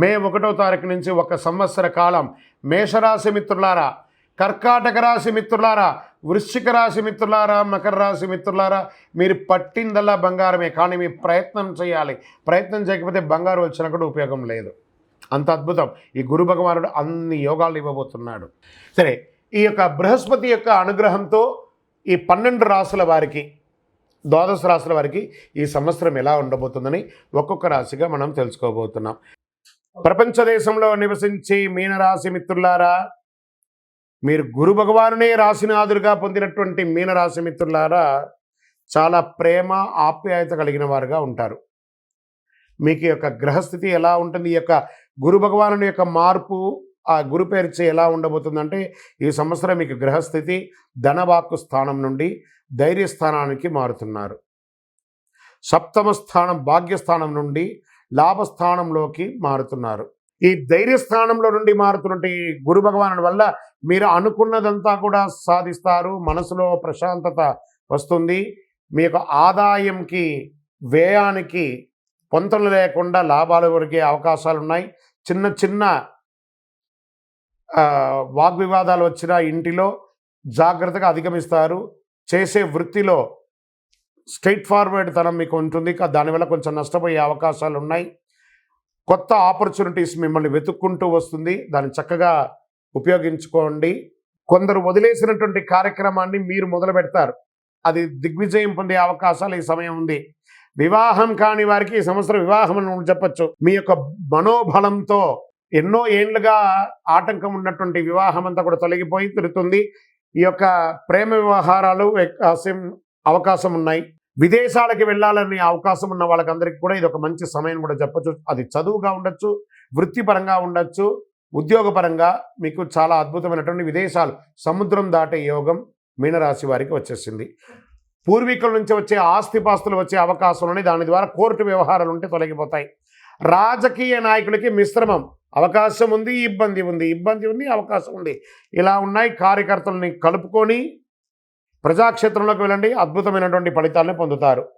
మే ఒకటో తారీఖు నుంచి ఒక సంవత్సర కాలం. మేషరాశి మిత్రులారా కర్కాటక రాశి మిత్రులారా వృశ్చిక రాశి మిత్రులారా మకర రాశి మిత్రులారా మీరు పట్టిందల్లా బంగారమే కానీ మీ ప్రయత్నం చేయాలి. ప్రయత్నం చేయకపోతే బంగారం వచ్చినా కూడా ఉపయోగం లేదు. అంత అద్భుతం. ఈ గురు భగవానుడు అన్ని యోగాలు ఇవ్వబోతున్నాడు. సరే ఈ యొక్క బృహస్పతి యొక్క అనుగ్రహంతో ఈ పన్నెండు రాసుల వారికి ద్వాదశ రాసుల వారికి ఈ సంవత్సరం ఎలా ఉండబోతుందని ఒక్కొక్క రాశిగా మనం తెలుసుకోబోతున్నాం. ప్రపంచ దేశంలో నివసించి మీనరాశి మిత్రులారా మీరు గురు భగవానునే రాశినాథుడిగా పొందినటువంటి మీనరాశి మిత్రులారా చాలా ప్రేమ ఆప్యాయత కలిగిన వారుగా ఉంటారు. మీకు యొక్క గ్రహస్థితి ఎలా ఉంటుంది ఈ యొక్క గురు భగవానుని యొక్క మార్పు ఆ గురు పేర్చి ఎలా ఉండబోతుందంటే ఈ సంవత్సరం మీకు గ్రహస్థితి ధనవాక్కు స్థానం నుండి ధైర్య స్థానానికి మారుతున్నారు. సప్తమ స్థానం భాగ్యస్థానం నుండి లాభస్థానంలోకి మారుతున్నారు. ఈ ధైర్య స్థానంలో నుండి మారుతున్నటువంటి గురు భగవానుడి వల్ల మీరు అనుకున్నదంతా కూడా సాధిస్తారు. మనసులో ప్రశాంతత వస్తుంది. మీ యొక్క ఆదాయంకి వ్యయానికి పొంతలు లేకుండా లాభాలు ఒరిగే అవకాశాలు ఉన్నాయి చిన్న చిన్న వాగ్వివాదాలు వచ్చిన ఇంటిలో జాగ్రత్తగా అధిగమిస్తారు. చేసే వృత్తిలో స్ట్రైట్ ఫార్వర్డ్ తనం మీకు ఉంటుంది. దానివల్ల కొంచెం నష్టపోయే అవకాశాలు ఉన్నాయి. కొత్త ఆపర్చునిటీస్ మిమ్మల్ని వెతుక్కుంటూ వస్తుంది. దాన్ని చక్కగా ఉపయోగించుకోండి. కొందరు వదిలేసినటువంటి కార్యక్రమాన్ని మీరు మొదలు పెడతారు. అది దిగ్విజయం పొందే అవకాశాలు ఈ సమయం ఉంది. వివాహం కాని వారికి ఈ సంవత్సరం వివాహం అని చెప్పచ్చు. మీ యొక్క మనోబలంతో ఎన్నో ఏండ్లుగా ఆటంకం ఉన్నటువంటి వివాహం అంతా కూడా తొలగిపోయి తిరుగుతుంది. ఈ యొక్క ప్రేమ వ్యవహారాలు అవకాశం ఉన్నాయి విదేశాలకి వెళ్ళాలని అవకాశం ఉన్న వాళ్ళకందరికీ కూడా ఇది ఒక మంచి సమయం కూడా చెప్పచ్చు. అది చదువుగా ఉండొచ్చు వృత్తిపరంగా ఉండొచ్చు ఉద్యోగపరంగా మీకు చాలా అద్భుతమైనటువంటి విదేశాలు. సముద్రం దాటే యోగం మీనరాశి వారికి వచ్చేసింది. పూర్వీకుల నుంచి వచ్చే ఆస్తిపాస్తులు వచ్చే అవకాశం ఉన్నాయి. దాని ద్వారా కోర్టు వ్యవహారాలు ఉంటే తొలగిపోతాయి. రాజకీయ నాయకులకి మిశ్రమం. అవకాశం ఉంది ఇబ్బంది ఉంది. ఇబ్బంది ఉంది అవకాశం ఉంది. ఇలా ఉన్నాయి. కార్యకర్తలని కలుపుకొని ప్రజాక్షేత్రంలోకి వెళ్ళండి. అద్భుతమైనటువంటి ఫలితాలను పొందుతారు.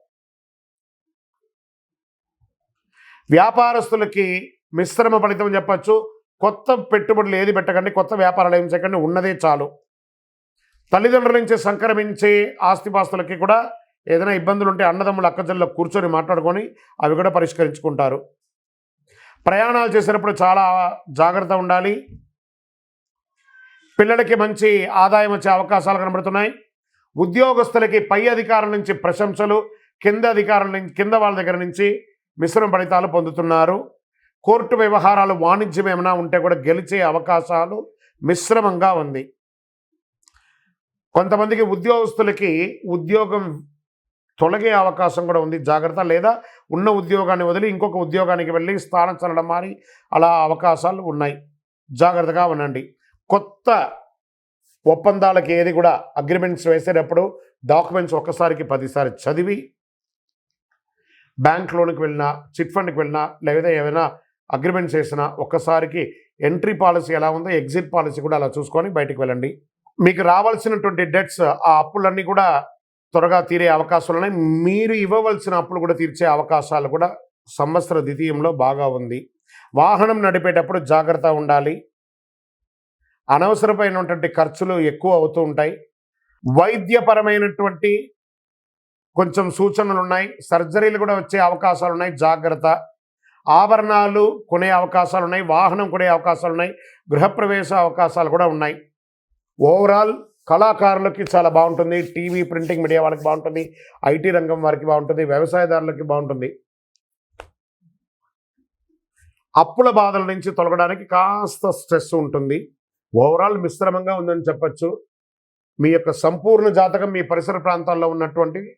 వ్యాపారస్తులకి మిశ్రమ ఫలితం చెప్పచ్చు. కొత్త పెట్టుబడులు ఏది పెట్టకండి కొత్త వ్యాపారాలు ఏం చేయకండి ఉన్నదే చాలు. తల్లిదండ్రుల నుంచి సంక్రమించే ఆస్తిపాస్తులకి కూడా ఏదైనా ఇబ్బందులు ఉంటే అన్నదమ్ముల అక్కజల్లో కూర్చొని మాట్లాడుకొని అవి కూడా పరిష్కరించుకుంటారు. ప్రయాణాలు చేసేటప్పుడు చాలా జాగ్రత్త ఉండాలి. పిల్లలకి మంచి ఆదాయం వచ్చే అవకాశాలు కనబడుతున్నాయి. ఉద్యోగస్తులకి పై అధికారుల నుంచి ప్రశంసలు కింద అధికారుల నుంచి కింద వాళ్ళ దగ్గర నుంచి మిశ్రమ ఫలితాలు పొందుతున్నారు. కోర్టు వ్యవహారాలు వాణిజ్యం ఏమైనా ఉంటే కూడా గెలిచే అవకాశాలు మిశ్రమంగా ఉంది. కొంతమందికి ఉద్యోగస్తులకి ఉద్యోగం తొలగే అవకాశం కూడా ఉంది. జాగ్రత్త లేదా ఉన్న ఉద్యోగాన్ని వదిలి ఇంకొక ఉద్యోగానికి వెళ్ళి స్థానం చల్లడం మారి అలా అవకాశాలు ఉన్నాయి. జాగ్రత్తగా ఉండండి. కొత్త ఒప్పందాలకి ఏది కూడా అగ్రిమెంట్స్ వేసేటప్పుడు డాక్యుమెంట్స్ ఒక్కసారికి పదిసారి చదివి బ్యాంక్ లోన్కి వెళ్ళినా చిట్ ఫండ్కి వెళ్ళినా లేదా ఏమైనా అగ్రిమెంట్స్ వేసినా ఒక్కసారికి ఎంట్రీ పాలసీ ఎలా ఉందో ఎగ్జిట్ పాలసీ కూడా అలా చూసుకొని బయటికి వెళ్ళండి. మీకు రావాల్సినటువంటి డెట్స్ ఆ అప్పులన్నీ కూడా త్వరగా తీరే అవకాశాలు ఉన్నాయి. మీరు ఇవ్వవలసిన అప్పులు కూడా తీర్చే అవకాశాలు కూడా సంవత్సర ద్వితీయంలో బాగా ఉంది. వాహనం నడిపేటప్పుడు జాగ్రత్త ఉండాలి. అనవసరమైనటువంటి ఖర్చులు ఎక్కువ అవుతూ ఉంటాయి. వైద్యపరమైనటువంటి కొంచెం సూచనలు ఉన్నాయి. సర్జరీలు కూడా వచ్చే అవకాశాలు ఉన్నాయి. జాగ్రత్త. ఆభరణాలు కొనే అవకాశాలు ఉన్నాయి. వాహనం కొనే అవకాశాలు ఉన్నాయి. గృహప్రవేశ అవకాశాలు కూడా ఉన్నాయి. ఓవరాల్ కళాకారులకి చాలా బాగుంటుంది. టీవీ ప్రింటింగ్ మీడియా వాళ్ళకి బాగుంటుంది. ఐటీ రంగం వారికి బాగుంటుంది. వ్యవసాయదారులకి బాగుంటుంది. అప్పుల బాధల నుంచి తొలగడానికి కాస్త స్ట్రెస్ ఉంటుంది. ఓవరాల్ మిశ్రమంగా ఉందని చెప్పచ్చు. మీ యొక్క సంపూర్ణ జాతకం మీ పరిసర ప్రాంతాల్లో ఉన్నటువంటి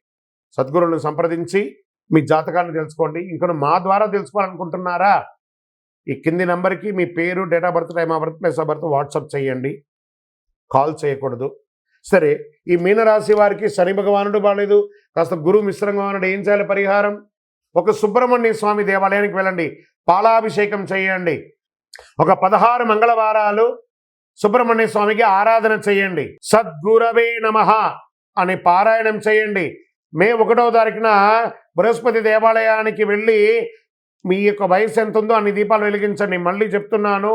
సద్గురువులను సంప్రదించి మీ జాతకాన్ని తెలుసుకోండి. ఇంకను మా ద్వారా తెలుసుకోవాలనుకుంటున్నారా? ఈ కింది నెంబర్కి మీ పేరు date of birth time of birth place of birth WhatsApp చేయండి. కాల్ చేయకూడదు. సరే ఈ మీనరాశి వారికి శని భగవానుడు బాగాలేదు కాస్త గురువు మిశ్రంగా ఏం చేయాలి పరిహారం? ఒక సుబ్రహ్మణ్య స్వామి దేవాలయానికి వెళ్ళండి. పాలాభిషేకం చేయండి. ఒక పదహారు మంగళవారాలు సుబ్రహ్మణ్య స్వామికి ఆరాధన చేయండి. సద్గురవే నమ అని పారాయణం చేయండి. మే ఒకటో తారీఖున బృహస్పతి దేవాలయానికి వెళ్ళి మీ యొక్క వయసు ఎంత ఉందో అన్ని దీపాలు వెలిగించండి. మళ్ళీ చెప్తున్నాను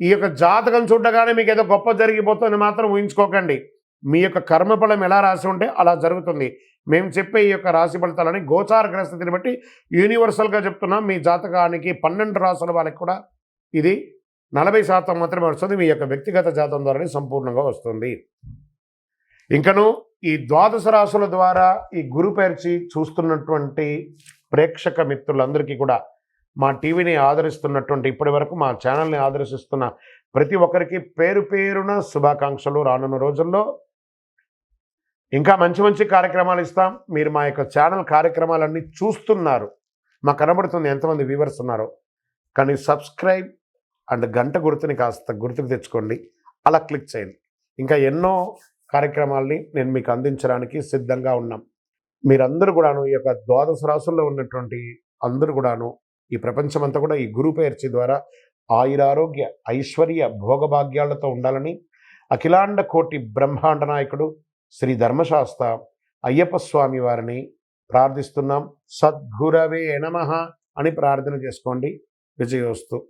ఈ యొక్క జాతకం చూడగానే మీకు ఏదో గొప్ప జరిగిపోతుంది మాత్రం ఊహించుకోకండి. మీ యొక్క కర్మఫలం ఎలా రాసి ఉంటే అలా జరుగుతుంది. మేము చెప్పే ఈ యొక్క రాశి ఫలితాలని గోచార గ్రహస్థితిని బట్టి యూనివర్సల్గా చెప్తున్నాం. మీ జాతకానికి పన్నెండు రాసుల వాళ్ళకి కూడా ఇది నలభై శాతం మాత్రమే వస్తుంది. మీ యొక్క వ్యక్తిగత జాతం ద్వారానే సంపూర్ణంగా వస్తుంది. ఇంకను ఈ ద్వాదశ రాసుల ద్వారా ఈ గురు పేర్చి చూస్తున్నటువంటి ప్రేక్షక మిత్రులందరికీ కూడా మా టీవీని ఆదరిస్తున్నటువంటి ఇప్పటి వరకు మా ఛానల్ని ఆదర్శిస్తున్న ప్రతి ఒక్కరికి పేరు పేరున శుభాకాంక్షలు రానున్న రోజుల్లో. ఇంకా మంచి మంచి కార్యక్రమాలు ఇస్తాం. మీరు మా యొక్క ఛానల్ కార్యక్రమాలన్నీ చూస్తున్నారు. మాకు కనబడుతుంది ఎంతమంది వ్యూవర్స్ ఉన్నారో. కానీ సబ్స్క్రైబ్ అండ్ గంట గుర్తుని కాస్త గుర్తుకు తెచ్చుకోండి. అలా క్లిక్ చేయండి. ఇంకా ఎన్నో కార్యక్రమాల్ని నేను మీకు అందించడానికి సిద్ధంగా ఉన్నాం. మీరందరూ కూడాను ఈ యొక్క ద్వాదశ రాసుల్లో ఉన్నటువంటి అందరూ కూడాను ఈ ప్రపంచమంతా కూడా ఈ గురు పేర్చి ద్వారా ఆయురారోగ్య ఐశ్వర్య భోగభాగ్యాలతో ఉండాలని అఖిలాండ కోటి బ్రహ్మాండ నాయకుడు శ్రీ ధర్మశాస్త్ర అయ్యప్ప స్వామి వారిని ప్రార్థిస్తున్నాం. సద్గురవే నమః అని ప్రార్థన చేసుకోండి. విజయోస్తు.